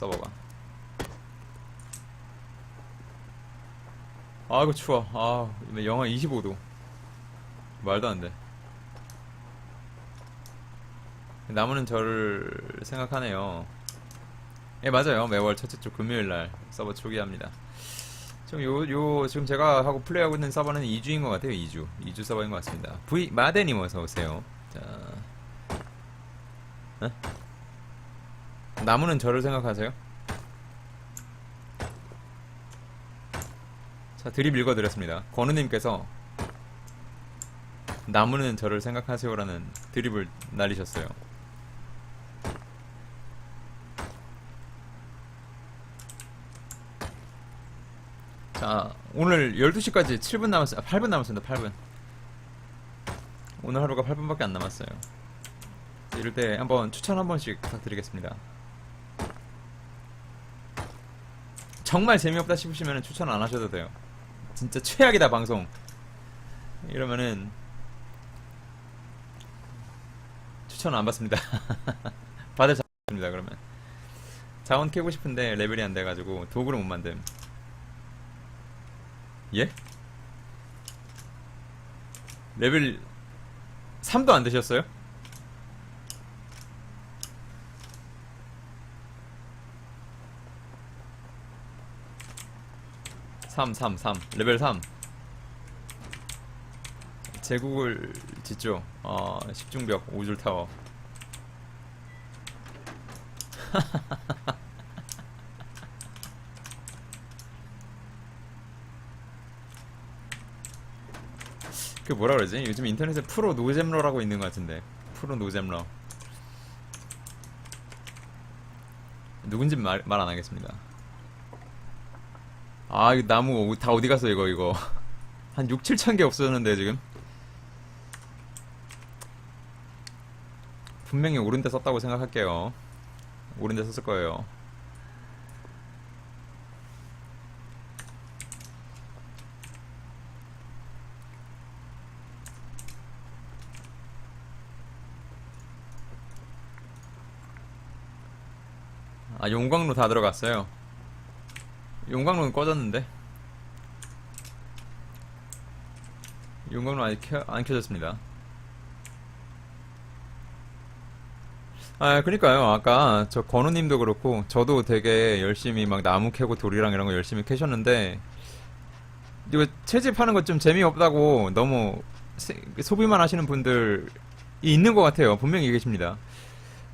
서버가 아이고 추워. 아 영하 25도. 말도 안돼. 나무는 저를 생각하네요. 예 맞아요. 매월 첫째 주 금요일날 서버 초기합니다. 지금 요, 요, 지금 제가 하고 플레이하고 있는 서버는 2주인 것 같아요 2주. 2주 서버인 것 같습니다. V 마데님 어서오세요. 자. 어? 나무는 저를 생각하세요? 자 드립 읽어드렸습니다. 권우님께서 나무는 저를 생각하세요라는 드립을 날리셨어요. 자 오늘 12시까지 7분 남았어요 8분 남았습니다 8분. 오늘 하루가 8분밖에 안 남았어요. 이럴 때 한번 추천 한 번씩 부탁드리겠습니다 정말 재미없다 싶으시면 추천 안 하셔도 돼요. 진짜 최악이다 방송. 이러면은 추천 안 받습니다. 받을 잡습니다 그러면. 자원 캐고 싶은데 레벨이 안 돼가지고 도구를 못 만듦. 예? 레벨 3도 안 되셨어요? 삼, 삼, 삼. 레벨 3. 제국을 짓죠. 어, 십중벽, 오줄 타워. 그 뭐라 그러지? 요즘 인터넷에 프로 노잼러라고 있는 것 같은데. 프로 노잼러. 누군지 말 말 안 하겠습니다. 아, 이 나무 다 어디 갔어 이거 이거. 한 6, 7천 개 없어졌는데 지금. 분명히 옳은 데 썼다고 생각할게요. 옳은 데 썼을 거예요. 아, 용광로 다 들어갔어요. 용광로는 꺼졌는데. 용광로 아직 켜, 안 켜졌습니다. 아, 그니까요. 아까 저 건우님도 그렇고, 저도 되게 열심히 막 나무 캐고 돌이랑 이런 거 열심히 캐셨는데, 이거 채집하는 거좀 재미없다고 너무 세- 소비만 하시는 분들이 있는 것 같아요. 분명히 계십니다.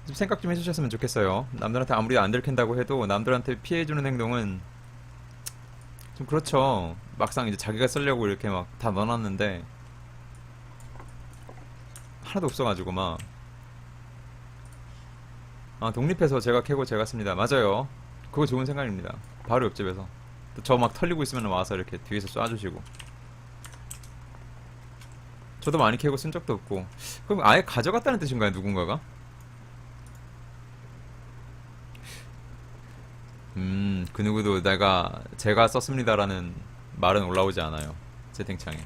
좀 생각 좀 해주셨으면 좋겠어요. 남들한테 아무리 안 들킨다고 해도 남들한테 피해주는 행동은 좀 그렇죠. 막상 이제 자기가 쓰려고 이렇게 막 다 넣어놨는데 하나도 없어가지고 막. 아, 독립해서 제가 캐고 제가 씁니다. 맞아요. 그거 좋은 생각입니다. 바로 옆집에서. 저 막 털리고 있으면 와서 이렇게 뒤에서 쏴주시고. 저도 많이 캐고 쓴 적도 없고. 그럼 아예 가져갔다는 뜻인가요, 누군가가? 음, 그 누구도 내가 제가 썼습니다라는 말은 올라오지 않아요. 채팅창에.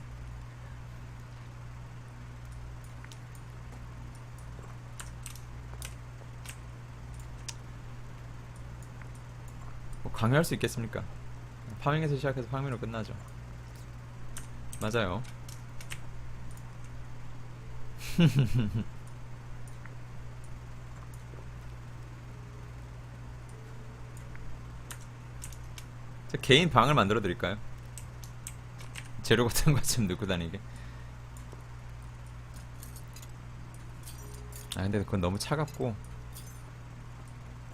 뭐 강요할 수 있겠습니까? 파밍에서 시작해서 파밍으로 끝나죠. 맞아요. 제 개인 방을 만들어 드릴까요? 재료 같은 거 좀 넣고 다니게. 아 근데 그건 너무 차갑고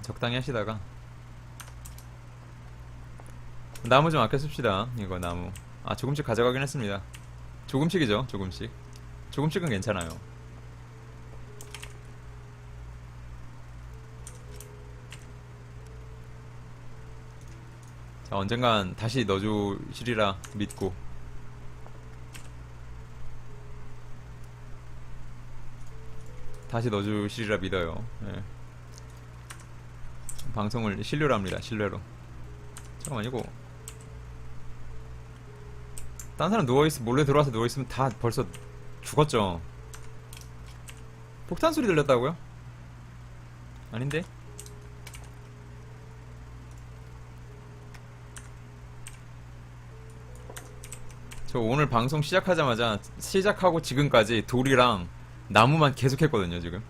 적당히 하시다가 나무 좀 아껴 씁시다. 이거 나무. 아 조금씩 가져가긴 했습니다. 조금씩이죠, 조금씩. 조금씩은 괜찮아요. 언젠간 다시 넣어주시리라 믿고. 다시 넣어주시리라 믿어요. 예. 방송을 신뢰로 합니다. 신뢰로. 잠깐만 이거. 딴 사람 누워있어 몰래 들어와서 누워있으면 다 벌써 죽었죠. 폭탄 소리 들렸다고요? 아닌데? 저 오늘 방송 시작하자마자 시작하고 지금까지 돌이랑 나무만 계속 했거든요, 지금.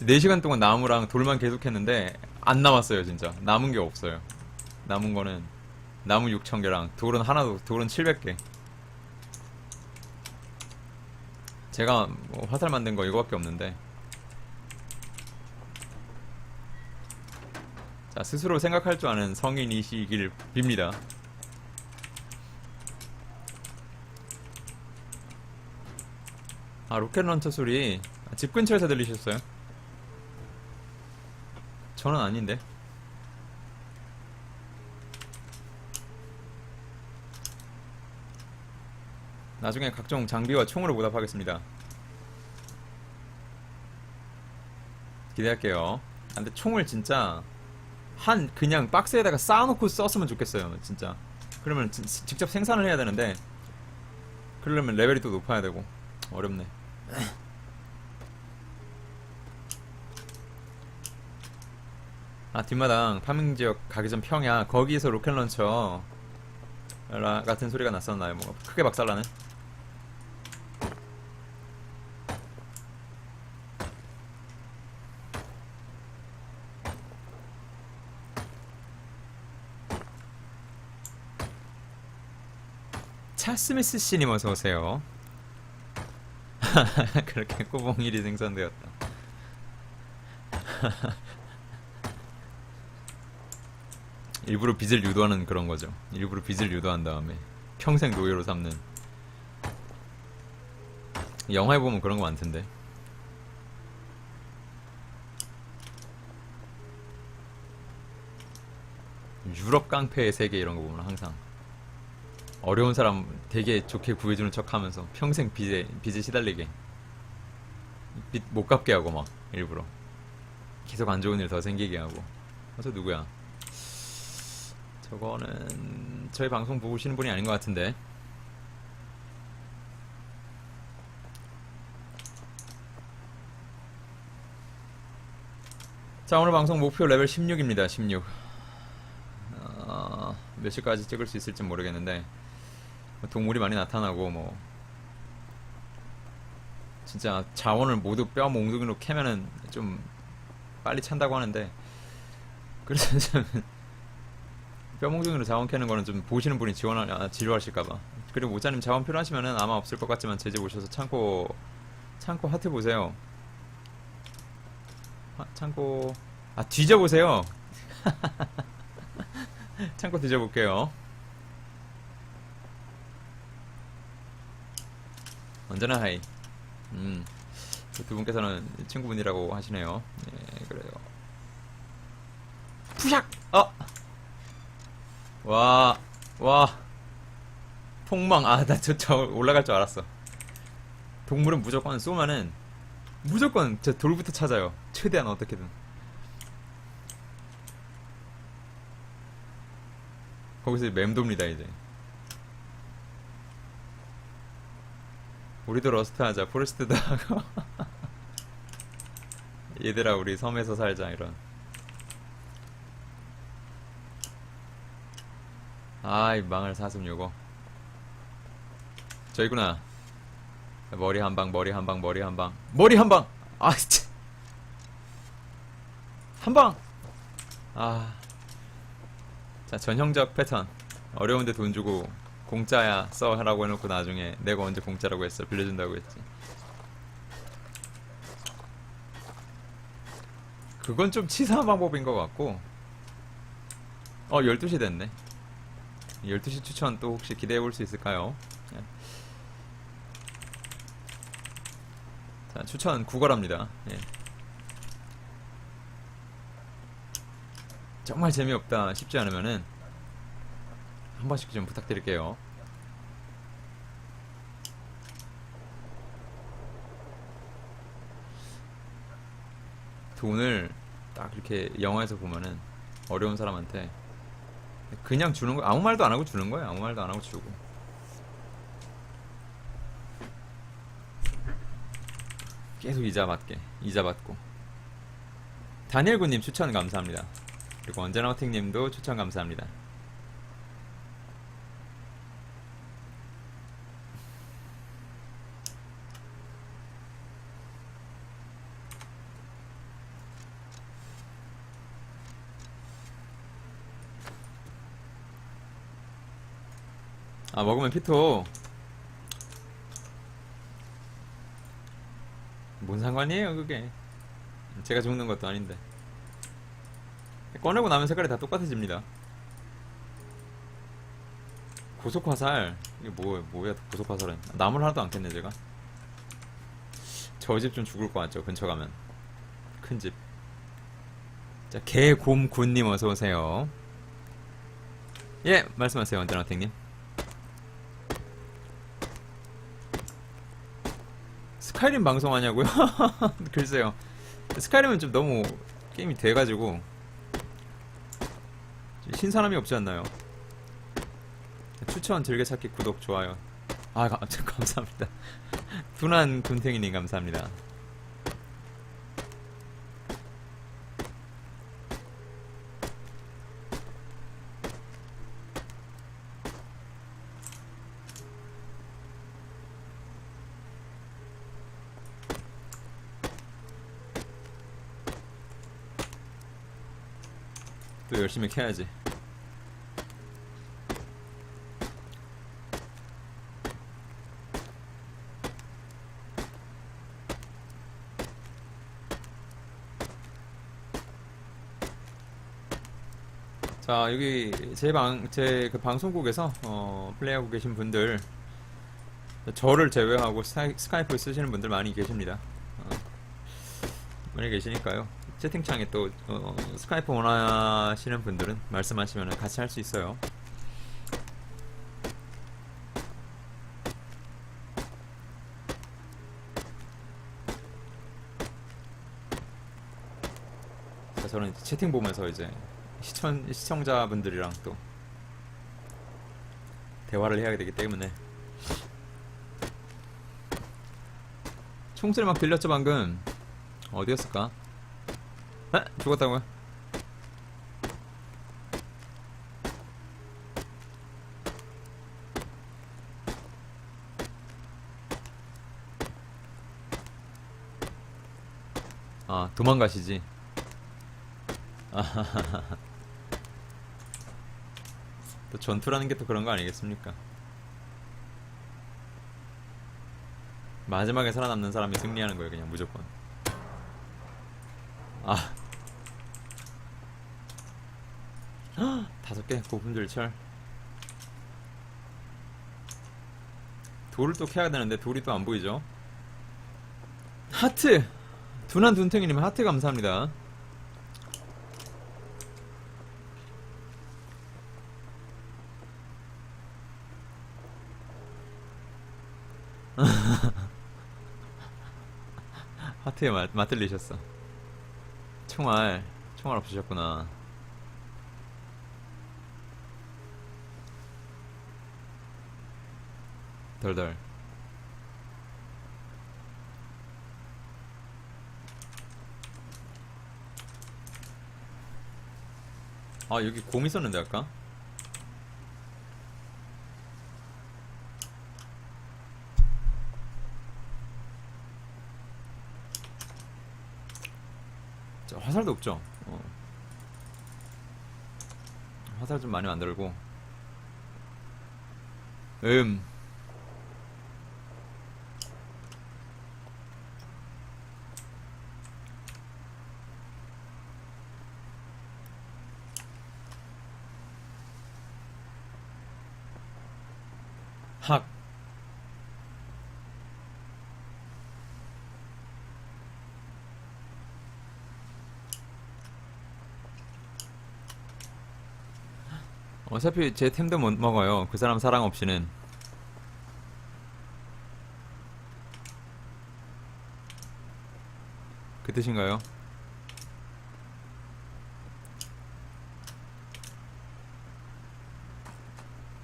4시간 동안 나무랑 돌만 계속 했는데 안 남았어요, 진짜. 남은 게 없어요. 남은 거는 나무 6,000개랑 돌은 하나도 돌은 700개. 제가 뭐 화살 만든 거 이거밖에 없는데. 자, 스스로 생각할 줄 아는 성인이시길 빕니다. 아, 로켓 런처 소리 아, 집 근처에서 들리셨어요? 저는 아닌데. 나중에 각종 장비와 총으로 보답하겠습니다. 기대할게요. 아, 근데 총을 진짜 한 그냥 박스에다가 쌓아놓고 썼으면 좋겠어요. 진짜. 그러면 진- 직접 생산을 해야 되는데 그러려면 레벨이 또 높아야 되고 어렵네. 아 뒷마당 파밍 지역 가기 전 평야 거기에서 로켓 런처 라- 같은 소리가 났었나요? 뭐 크게 박살나는? 차스미스 씨님 어서 오세요. 그렇게 꼬봉일이 생산되었다. 일부러 빚을 유도하는 그런 거죠. 일부러 빚을 유도한 다음에 평생 노예로 삼는. 영화에 보면 그런 거 많던데. 유럽 깡패의 세계 이런 거 보면 항상 어려운 사람 되게 좋게 구해주는 척하면서 평생 빚에 빚에 시달리게 빚 못 갚게 하고 막 일부러 계속 안 좋은 일 더 생기게 하고. 어, 저 누구야? 저거는 저희 방송 보시는 분이 아닌 것 같은데. 자 오늘 방송 목표 레벨 16입니다. 16. 어, 몇 시까지 찍을 수 있을지 모르겠는데 동물이 많이 나타나고 뭐. 진짜 자원을 모두 뼈 몽둥이로 캐면은 좀 빨리 찬다고 하는데. 그래서 좀 뼈몽둥이로 자원 캐는 거는 좀 보시는 분이 지원할 아, 지루하실까봐. 그리고 모자님 자원 필요하시면은 아마 없을 것 같지만 제 집 오셔서 창고 창고 하트 보세요. 아, 창고. 아 뒤져보세요. 창고 뒤져볼게요 언제나 하이 음, 그두 분께서는 친구분이라고 하시네요. 예, 그래요. 푸샥! 어! 와, 와. 폭망. 아, 나 저, 저 올라갈 줄 알았어. 동물은 무조건 쏘면은, 무조건 저 돌부터 찾아요. 최대한 어떻게든. 거기서 맴돕니다, 이제. 우리도 러스트 하자. 포레스트도 하고. 얘들아, 우리 섬에서 살자, 이런. 아이, 망할 사슴 요거. 저이구나. 머리 한 방, 머리 한 방, 머리 한 방. 머리 한 방! 아, 진짜. 한 방! 아. 자, 전형적 패턴. 어려운데 돈 주고 공짜야 써 하라고 해놓고 나중에 내가 언제 공짜라고 했어 빌려준다고 했지 그건 좀 치사한 방법인 것 같고 어 12시 됐네 12시 추천 또 혹시 기대해 볼 수 있을까요? 예. 자 추천 구걸합니다 예. 정말 재미없다 싶지 않으면은 한 번씩 좀 부탁드릴게요. 돈을 딱 이렇게 영화에서 보면은 어려운 사람한테 그냥 주는 거 아무 말도 안 하고 주는 거예요. 아무 말도 안 하고 주고. 계속 이자 받게 이자 받고 다니엘군님 추천 감사합니다. 그리고 언제나 호팅님도 추천 감사합니다. 아 먹으면 피토. 뭔 상관이에요 그게? 제가 죽는 것도 아닌데. 꺼내고 나면 색깔이 다 똑같아집니다. 고속화살. 이게 뭐 뭐야 고속화살은? 나물 하나도 안 캤네 제가. 저 집 좀 죽을 것 같죠 근처 가면. 큰집. 자 개곰군님 어서 오세요. 예 말씀하세요 언제나택님 스카이림 방송하냐고요? 글쎄요 스카이림은 좀 너무 게임이 돼가지고 좀 신선함이 없지 않나요? 추천 즐겨찾기 구독 좋아요 아 가- 감사합니다 둔한 군탱이님 감사합니다 또 열심히 캐야지 자 여기 제 방 제 그 방송국에서 어, 플레이하고 계신 분들 저를 제외하고 스카이, 스카이프 쓰시는 분들 많이 계십니다. 어, 많이 계시니까요. 채팅창에 또 어, 스카이프 원하시는 분들은 말씀하시면 같이 할 수 있어요. 자, 저는 채팅 보면서 이제 시청 시청자분들이랑 또 대화를 해야 되기 때문에 총소리 막 들렸죠 방금 어디였을까? 아 죽었다고요? 아 도망가시지. 또 전투라는 게 또 그런 거 아니겠습니까? 마지막에 살아남는 사람이 승리하는 거예요, 그냥 무조건. 아. 헉, 다섯 개 고품질철. 돌을 또 캐야 되는데 돌이 또 안 보이죠? 하트! 둔한 둔탱이님 하트 감사합니다. 하트에 맞, 맞들리셨어. 총알, 총알 없으셨구나. 덜덜. 아, 여기 곰 있었는데, 아까? 자, 화살도 없죠? 어. 화살 좀 많이 만들고. 음. 어차피 제 템도 못 먹어요. 그 사람 사랑 없이는. 그 뜻인가요?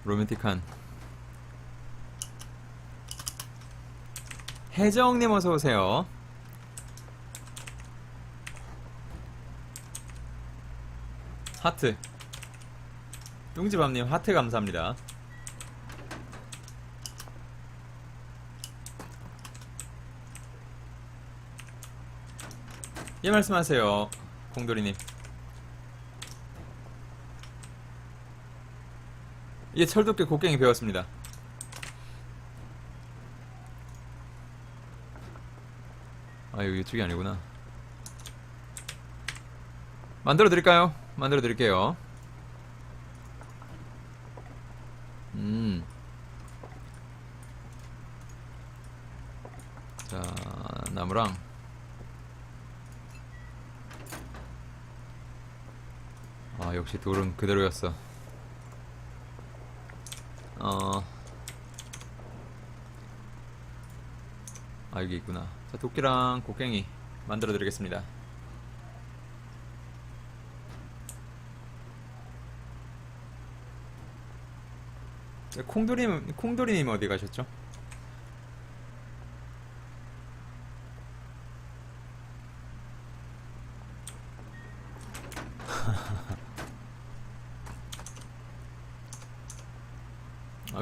로맨틱한. 혜정님 어서 오세요. 하트. 뚱지밥님 하트 감사합니다. 예 말씀하세요 공돌이님. 예 철도께 곡괭이 배웠습니다. 아 여기 이쪽이 아니구나. 만들어 드릴까요? 만들어 드릴게요. 역시 돌은 그대로였어. 어. 아, 여기 있구나. 자, 도끼랑 곡괭이 만들어 드리겠습니다. 네, 콩돌이님, 콩돌이님 어디 가셨죠?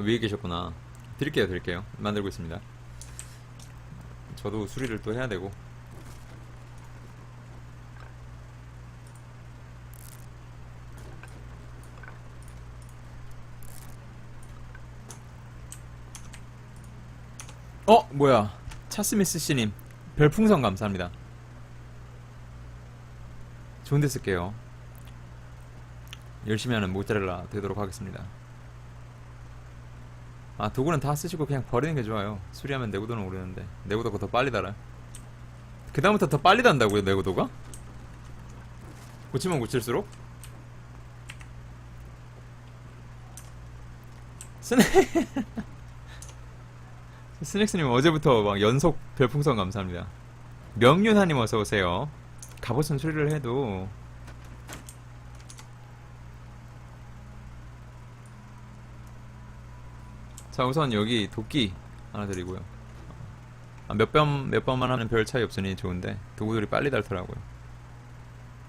위에 계셨구나. 드릴게요, 드릴게요. 만들고 있습니다. 저도 수리를 또 해야 되고. 어, 뭐야. 차스미스 씨님. 별풍선 감사합니다. 좋은 데 쓸게요. 열심히 하는 모짜렐라 되도록 하겠습니다. 아, 도구는 다 쓰시고 그냥 버리는 게 좋아요. 수리하면 내구도는 오르는데. 내구도 가 더 빨리 달아요. 그 다음부터 더 빨리 단다고요, 내구도가? 고치면 고칠수록? 스낵 스낵스님 어제부터 막 연속 별풍선 감사합니다. 명륜하님 어서 오세요. 갑옷은 수리를 해도 자 우선 여기 도끼 하나 드리고요. 아, 몇 번, 몇 번만 하는 별 차이 없으니 좋은데 도구들이 빨리 닳더라고요.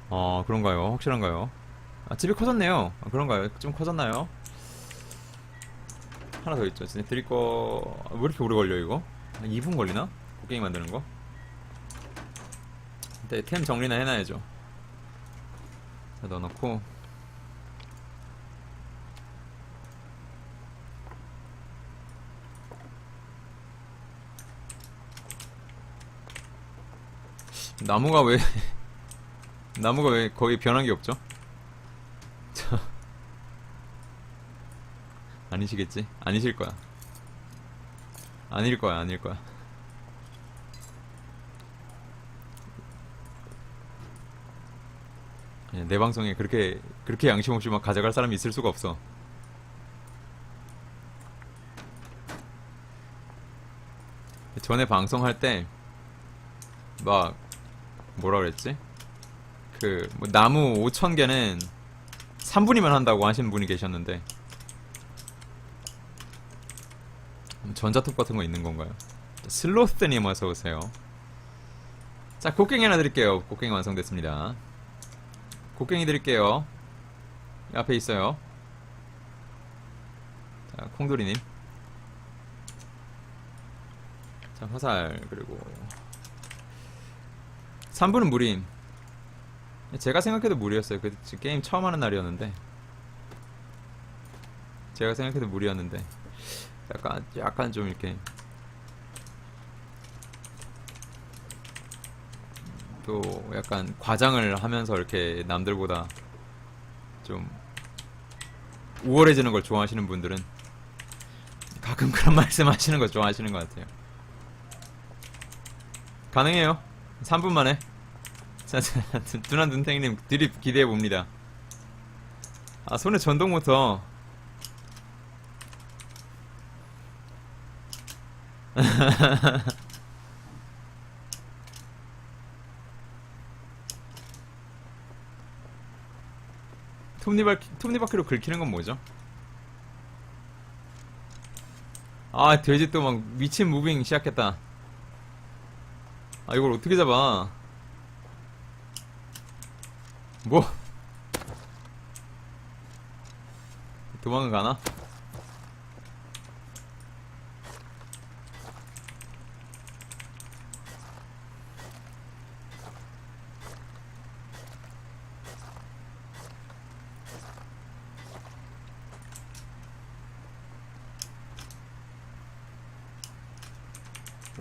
어 그런가요? 확실한가요? 아 집이 커졌네요. 아, 그런가요? 좀 커졌나요? 하나 더 있죠. 진짜 드릴 거, 왜 이렇게 오래 걸려, 이거? 한 2분 걸리나? 곡괭이 만드는 거? 근데 템 정리나 해놔야죠. 자, 넣어놓고. 나무가 왜, 나무가 왜 거의 변한 게 없죠? 저, 아니시겠지? 아니실 거야. 아닐 거야, 아닐 거야. 예, 내 방송에 그렇게, 그렇게 양심 없이 막 가져갈 사람이 있을 수가 없어. 전에 방송할 때, 막, 뭐라 그랬지? 그, 뭐 나무 5,000개는 3분이면 한다고 하신 분이 계셨는데, 전자톱 같은 거 있는 건가요? 슬로스님 어서 오세요. 자, 곡괭이 하나 드릴게요. 곡괭이 완성됐습니다. 곡괭이 드릴게요. 이 앞에 있어요. 자, 콩돌이님. 자, 화살, 그리고. 3분은 무림. 제가 생각해도 무리였어요. 그, 게임 처음 하는 날이었는데. 제가 생각해도 무리였는데. 약간 약간 좀 이렇게 또 약간 과장을 하면서 이렇게 남들보다 좀 우월해지는 걸 좋아하시는 분들은 가끔 그런 말씀 하시는 거 좋아하시는 것 같아요. 가능해요. 3분 만에. 자, 자, 둔한 눈탱이님 드립 기대해 봅니다. 아, 손에 전동 모터. 톱니바, 톱니바퀴로 긁히는 건 뭐죠? 아, 돼지 또 막 미친 무빙 시작했다. 아, 이걸 어떻게 잡아? 뭐? 도망은 가나?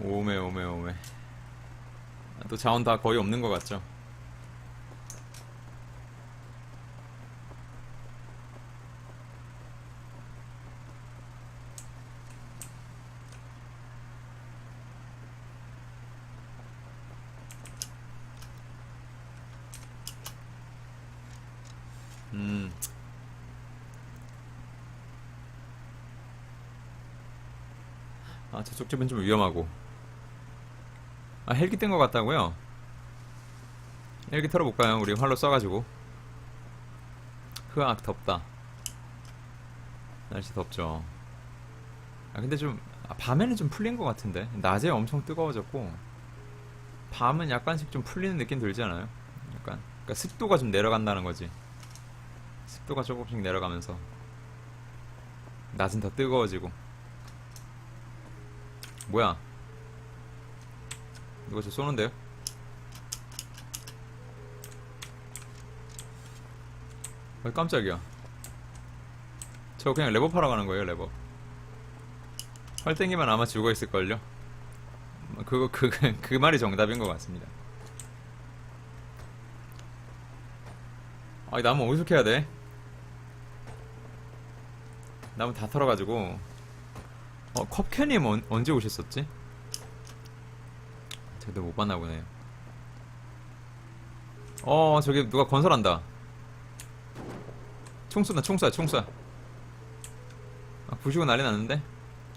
오메 오메 오메 또 자원 다 거의 없는 것 같죠. 음. 아, 저쪽 집은 좀 위험하고. 아, 헬기 뜬 것 같다고요? 헬기 털어볼까요? 우리 활로 쏴가지고. 흐악, 덥다. 날씨 덥죠. 아, 근데 좀, 아, 밤에는 좀 풀린 것 같은데. 낮에 엄청 뜨거워졌고, 밤은 약간씩 좀 풀리는 느낌 들지 않아요? 약간. 그러니까 습도가 좀 내려간다는 거지. 습도가 조금씩 내려가면서. 낮은 더 뜨거워지고. 뭐야? 누가 저 쏘는데요? 아, 깜짝이야. 저 그냥 레버 파러 가는 거예요, 레버. 활 땡기면 아마 죽어 있을걸요? 그거, 그, 그, 그 말이 정답인 것 같습니다. 아, 이 나무 어디서 캐야 돼? 나무 다 털어가지고. 어, 컵캐님 언, 언제 오셨었지? 제대로 못 봤나 보네요. 어, 저기 누가 건설한다. 총 쏜다, 총 쏴, 총 쏴. 아, 부시고 난리 났는데?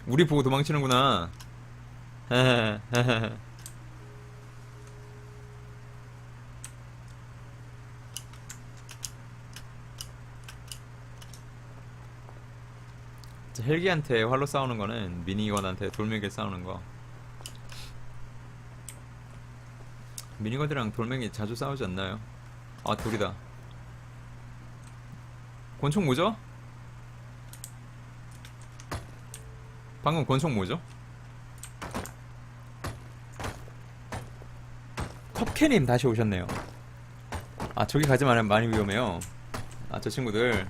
우리 보고 도망치는구나. 저 헬기한테 활로 싸우는 거는 미니건한테 돌멩이 싸우는 거. 미니건이랑 돌멩이 자주 싸우지 않나요? 아 돌이다. 권총 뭐죠? 방금 권총 뭐죠? 컵캐님 다시 오셨네요. 아 저기 가지 말면 많이 위험해요. 아 저 친구들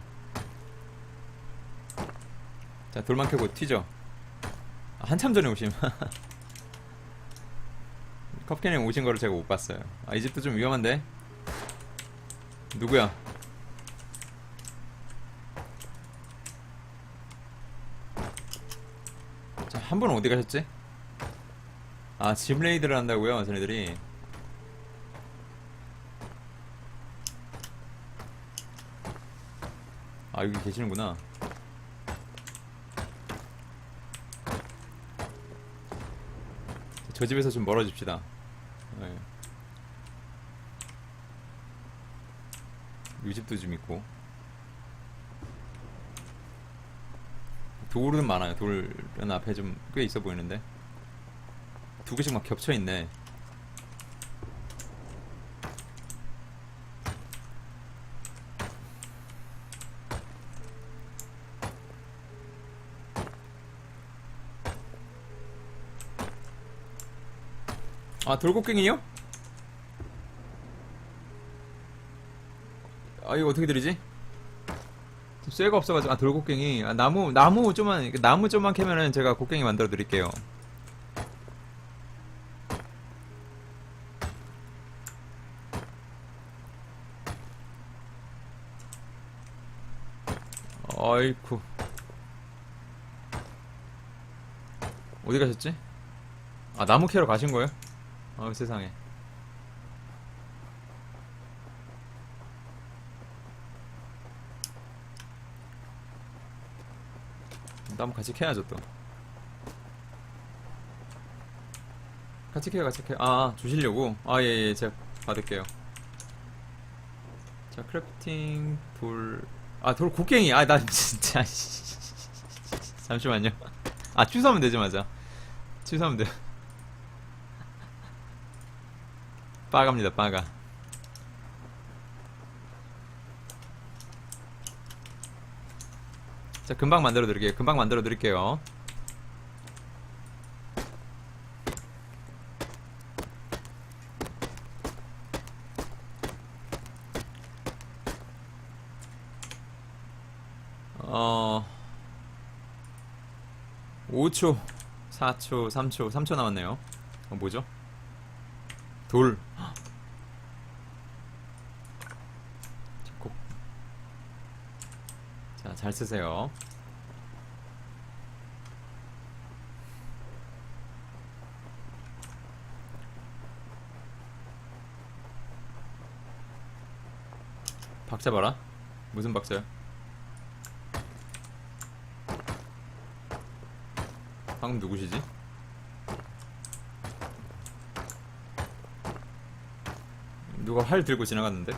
자 돌만 캐고 튀죠. 아, 한참 전에 오심. 컵캐님 오신 거를 제가 못 봤어요. 아 이 집도 좀 위험한데. 누구야? 자, 한 분은 어디 가셨지? 아, 집 레이드를 한다고요, 쟤네들이. 아, 여기 계시는구나. 저 집에서 좀 멀어집시다. 네. 이 집도 좀 있고. 돌은 많아요. 돌은 앞에 좀 꽤 있어 보이는데. 두 개씩 막 겹쳐 있네. 아, 돌곡갱이요? 아, 이거 어떻게 드리지? 좀 쇠가 없어가지고, 아, 돌곡갱이. 아, 나무, 나무 좀만, 나무 좀만 캐면은 제가 곡갱이 만들어 드릴게요. 아이쿠. 어디 가셨지? 아, 나무 캐러 가신 거예요? 아, 세상에. 나무 같이 캐야죠, 또. 같이 캐요, 같이 캐요. 아, 주시려고? 아, 예, 예, 제가 받을게요. 자, 크래프팅, 돌. 아, 돌 곡괭이. 아, 나 진짜. 씨. 잠시만요. 아, 취소하면 되지, 맞아. 취소하면 돼. 빠갑니다, 빠가. 자, 금방 만들어 드릴게요. 금방 만들어 드릴게요. 어, 5초, 4초, 3초, 3초 남았네요. 어, 뭐죠? 돌. 꼭. 자, 잘 쓰세요. 박자 봐라. 무슨 박자야? 방금 누구시지? 누가 활 들고 지나갔는데?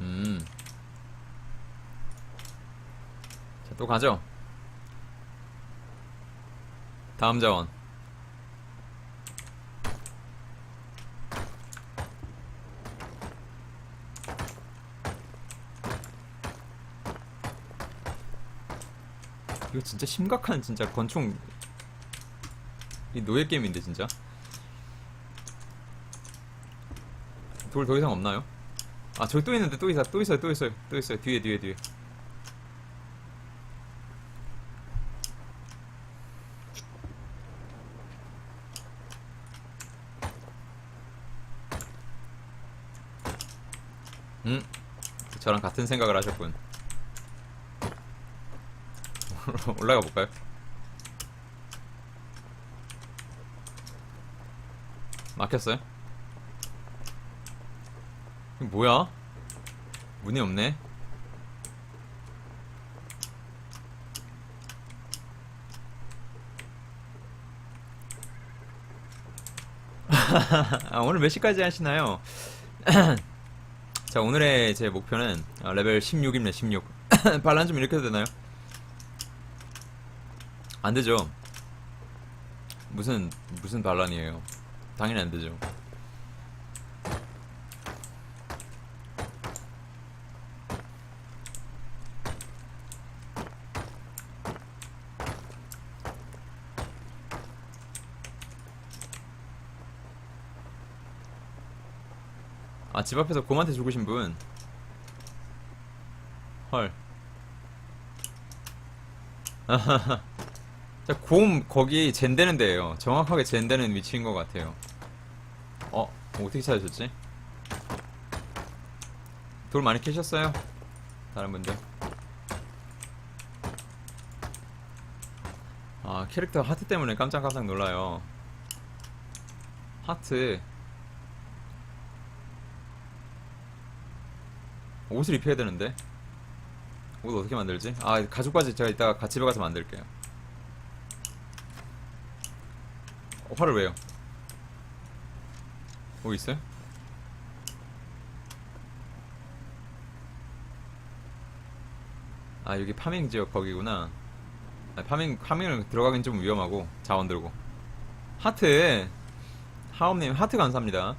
음. 자, 또 가죠. 다음 자원. 이거 진짜 심각한 진짜 권총 이 노예 게임인데 진짜 돌 더 이상 없나요? 아 저기 또 있는데 또 있어 또 있어요 또 있어요 또 있어요 뒤에 뒤에 뒤에 음 저랑 같은 생각을 하셨군 올라가 볼까요? 막혔어요? 뭐야? 문이 없네. 아, 오늘 몇 시까지 하시나요? 자, 오늘의 제 목표는 아, 레벨 16입니다, 16. 반란 좀 이렇게 해도 되나요? 안 되죠. 무슨 무슨 반란이에요? 당연히 안 되죠. 집 앞에서 곰한테 죽으신 분. 헐. 자, 곰 거기 젠되는 데예요. 정확하게 젠되는 위치인 것 같아요. 어, 어떻게 찾으셨지? 돌 많이 캐셨어요? 다른 분들. 아, 캐릭터 하트 때문에 깜짝깜짝 놀라요. 하트. 옷을 입혀야 되는데. 옷 어떻게 만들지? 아, 가죽바지 제가 이따가 같이 집에 가서 만들게요. 어, 화를 왜요? 뭐 있어요? 아 여기 파밍 지역 거기구나 아, 파밍 파밍을 들어가긴 좀 위험하고 자원 들고 하트 하엄님 하트 감사합니다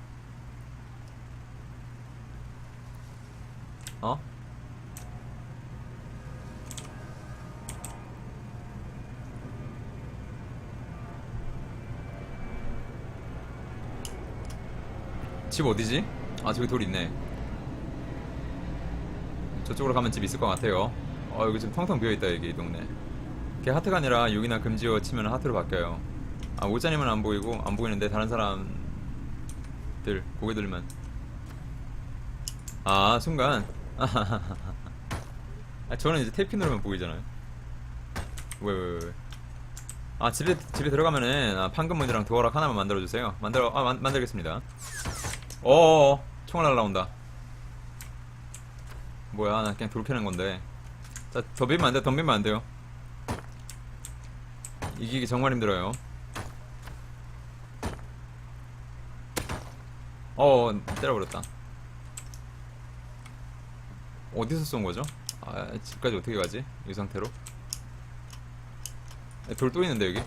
어? 집 어디지? 아 저기 돌 있네. 저쪽으로 가면 집 있을 것 같아요. 어 여기 지금 텅텅 비어있다 여기 이 동네. 걔 하트가 아니라 여기나 금지어 치면 하트로 바뀌어요. 아 오자님은 안 보이고 안 보이는데 다른 사람들 고개 들면. 아 순간 아 저는 이제 탭키 누르면 보이잖아요. 왜 왜 왜. 아 집에 집에 들어가면은 아, 판금문이랑 도어락 하나만 만들어주세요. 만들어 아 만, 만들겠습니다. 어어어. 총알 날라온다. 뭐야 나 그냥 돌 캐는 건데. 자 덤비면 안 돼 덤비면 안 돼요. 이기기 정말 힘들어요. 어 때려버렸다 어디서 쏜 거죠? 아 집까지 어떻게 가지? 이 상태로 돌 또 있는데 여기